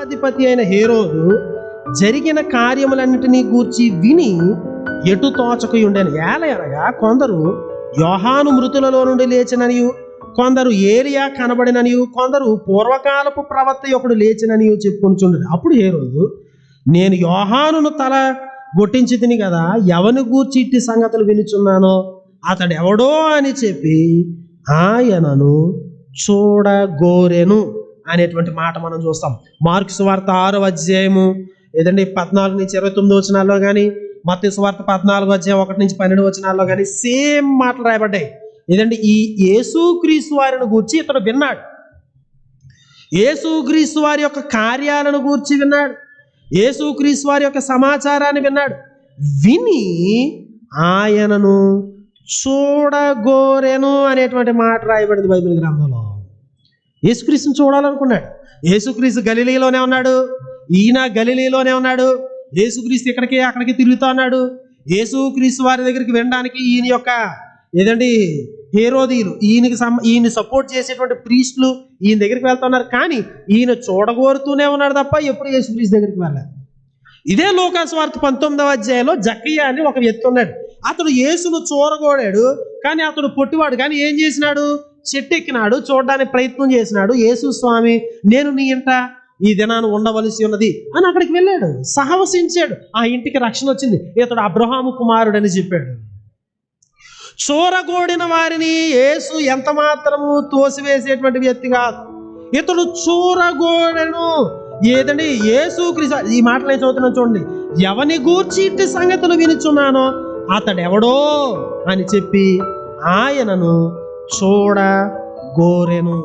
అధిపతి అయిన హేరోదు జరిగిన కార్యములన్నిటినీ గూర్చి విని ఎటు తోచకు ఉండని. ఏలయనగా కొందరు యోహాను మృతులలో నుండి లేచిననియు కొందరు ఏరియా కనబడిననియు కొందరు పూర్వకాలపు ప్రవక్త ఒకడు లేచిననియు చెప్పుకొనిచుండరు అప్పుడు హేరోదు నేను యోహానును తల గొట్టించి తిని కదా ఎవని గూర్చి ఇట్టి సంగతులు వినుచున్నానో అతడు ఎవడో అని చెప్పి ఆయనను చూడగోరెను అనేటువంటి మాట మనం చూస్తాం. మార్క్స్ వార్త ఆరో అధ్యాయము ఏదండి పద్నాలుగు నుంచి ఇరవై తొమ్మిది వచనాల్లో కానీ మత్తి వార్త పద్నాలుగు అధ్యాయం ఒకటి నుంచి పన్నెండు వచనాల్లో కానీ సేమ్ మాటలు రాయబడ్డాయి. ఏదండి? ఈ యేసుక్రీస్తు వారిని గూర్చి ఇతడు విన్నాడు. యేసుక్రీస్తు వారి యొక్క కార్యాలను గూర్చి విన్నాడు. యేసుక్రీస్తు వారి యొక్క సమాచారాన్ని విన్నాడు. విని ఆయనను చూడగోరెను అనేటువంటి మాట రాయబడింది బైబిల్ గ్రంథంలో. యేసుక్రీస్తుని చూడాలనుకున్నాడు. యేసుక్రీస్తు గలిలీలోనే ఉన్నాడు. ఈయన గలిలీలోనే ఉన్నాడు. యేసుక్రీస్తు ఇక్కడికి అక్కడికి తిరుగుతూ ఉన్నాడు. యేసుక్రీస్తు వారి దగ్గరికి వెళ్ళడానికి ఈయన యొక్క ఏదండి హేరోదీలు ఈయనకి సం ఈయన సపోర్ట్ చేసేటువంటి ప్రీస్టులు ఈయన దగ్గరికి వెళ్తున్నారు కానీ ఈయన చూడగోరుతూనే ఉన్నాడు తప్ప ఎప్పుడు యేసుక్రీస్తు దగ్గరికి వెళ్ళాలి ఇదే లోకాసు వార్త పంతొమ్మిదవ అధ్యాయంలో జక్కయ్య అని ఒక వ్యక్తి ఉన్నాడు. అతడు యేసును చూరగోడాడు కానీ అతడు పొట్టివాడు. కానీ ఏం చేసినాడు? చెట్టు ఎక్కినాడు చూడడానికి ప్రయత్నం చేసినాడు. యేసు స్వామి నేను నీ ఇంట ఈ దినాన్ని ఉండవలసి ఉన్నది అని అక్కడికి వెళ్ళాడు. సహవసించాడు. ఆ ఇంటికి రక్షణ వచ్చింది. ఇతడు అబ్రహాము కుమారుడని చెప్పాడు. చూరగోడిన వారిని యేసు ఎంత మాత్రము తోసివేసేటువంటి వ్యక్తి కాదు. ఇతడు చూరగోడెను. ఏదండి? యేసు క్రిస ఈ మాటలు నేను చదువుతున్నాను చూడండి. ఎవని గూర్చి ఇట్టి సంగతులు వినుచున్నానో అతడెవడో అని చెప్పి ఆయనను చూడ గోరెను